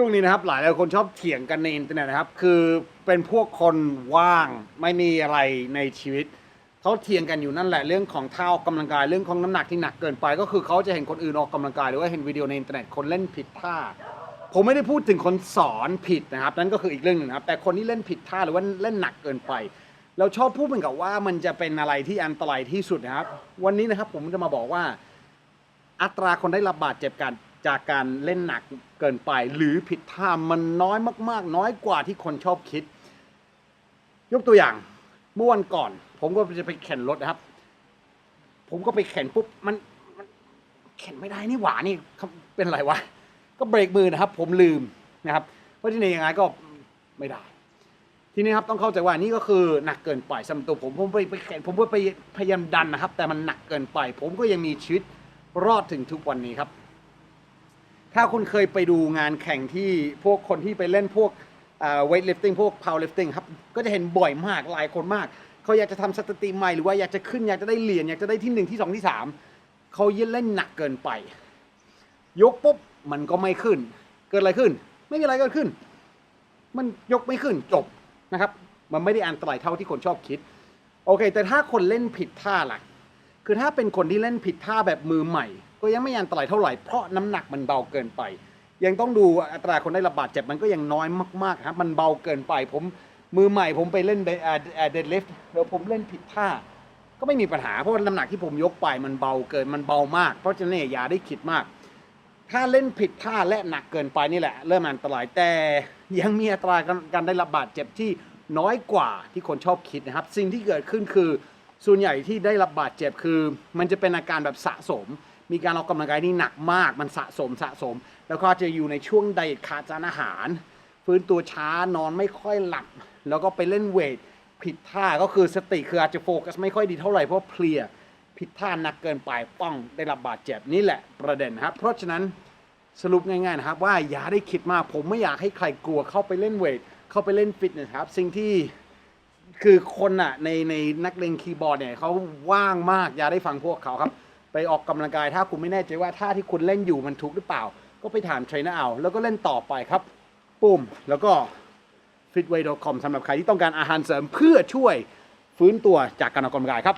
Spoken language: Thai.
ช่วงนี้นะครับหลายหลายคนชอบเถียงกันในอินเทอร์เน็ตนะครับ คือเป็นพวกคนว่างไม่มีอะไรในชีวิตเขาเถียงกันอยู่นั่นแหละเรื่องของท่าออกกำลังกายเรื่องของน้ำหนักที่หนักเกินไป ก็คือเขาจะเห็นคนอื่นออกกำลังกายหรือว่าเห็นวิดีโอในอินเทอร์เน็ตคนเล่นผิดท่าผมไม่ได้พูดถึงคนสอนผิดนะครับ นั่นก็คืออีกเรื่องหนึ่งครับ แต่คนที่เล่นผิดท่าหรือว่าเล่นหนักเกินไป เราชอบพูดเหมือนกับว่ามันจะเป็นอะไรที่อันตรายที่สุดนะครับ วันนี้นะครับผมจะมาบอกว่า อัตราคนได้รับบาดเจ็บกัน จากการเล่นหนักเกินไป หรือผิดท่ามันน้อยมาก ๆ น้อยกว่าที่คนชอบคิด ยกตัวอย่างเมื่อวันก่อน ผมก็จะไปแข่งรถนะครับ ผมก็ไปแข่งปุ๊บมันมันแข่งไม่ได้นี่หว่านี่เป็นไรวะก็เบรกมือนะครับ ผมลืมนะครับ เพราะที่นี่ยังไงก็ไม่ได้ทีนี้ครับต้องเข้าใจว่านี่ก็คือหนักเกินไปสำหรับตัวผมผมไปไปแข่งผมก็ไปพยายามดันนะครับ แต่มันหนักเกินไป ผมก็ยังมีชีวิตรอดถึงทุกวันนี้ครับ ถ้าคุณเคยไปดูงานแข่งที่พวกคนที่ไปเล่นพวกเวทลิฟติ้งพวกพาวลิฟติ้งครับ ก็จะเห็นบ่อยมากหลายคนมาก เขาอยากจะทำสถิติใหม่หรือว่าอยากจะขึ้นอยากจะได้เหรียญอยากจะได้ที่หนึ่งที่สองที่สามเขายิ่งเล่นหนักเกินไป ยกปุ๊บมันก็ไม่ขึ้น เกิดอะไรขึ้น ไม่มีอะไรเกิดขึ้น มันยกไม่ขึ้นจบนะครับ มันไม่ได้อันตรายเท่าที่คนชอบคิด โอเค แต่ถ้าคนเล่นผิดท่าล่ะ คือถ้าเป็นคนที่เล่นผิดท่าแบบมือใหม่ ก็ยังไม่อันตรายเท่าไหร่เพราะน้ำหนักมันเบาเกินไป ยังต้องดูอัตราคนได้รับบาดเจ็บมันก็ยังน้อยมากๆครับมันเบาเกินไป ผมมือใหม่ผมไปเล่นเดดลิฟต์แล้วผมเล่นผิดท่า ก็ไม่มีปัญหาเพราะว่าน้ำหนักที่ผมยกไปมันเบาเกินมันเบามาก เพราะฉะนั้นยอย่าได้คิดมาก ถ้าเล่นผิดท่าและหนักเกินไปนี่แหละ เริ่มอันตรายแต่ยังมีอัตราการการได้รับบาดเจ็บที่น้อยกว่าที่คนชอบคิดนะครับ สิ่งที่เกิดขึ้นคือ ส่วนใหญ่ที่ได้รับบาดเจ็บคือ มันจะเป็นอาการแบบสะสม มีการออกกำลังกายที่หนักมาก มันสะสมสะสม แล้วก็จะอยู่ในช่วงไดเอทขาดสารอาหาร ฟื้นตัวช้านอนไม่ค่อยหลับ แล้วก็ไปเล่นเวทผิดท่าก็คือสติคืออาจจะโฟกัสไม่ค่อยดีเท่าไหร่เพราะเพลียผิดท่าหนักเกินไปป้องได้รับบาดเจ็บนี่แหละประเด็นครับ เพราะฉะนั้นสรุปง่ายๆนะครับว่าอย่าได้คิดมากผมไม่อยากให้ใครกลัวเข้าไปเล่นเวทเข้าไปเล่นฟิตเนสครับสิ่งที่ คือคนอะในในนักเลงคีย์บอร์ดเนี่ยเขาว่างมากอย่าได้ฟังพวกเขาครับ ไปออกกำลังกายถ้าคุณไม่แน่ใจว่าท่าที่คุณเล่นอยู่มันถูกหรือเปล่า ก็ไปถามเทรนเนอร์เอาแล้วก็เล่นต่อไปครับ ปุ่มแล้วก็ fitway.com สำหรับใครที่ต้องการอาหารเสริมเพื่อช่วยฟื้นตัวจากการออกกำลังกายครับ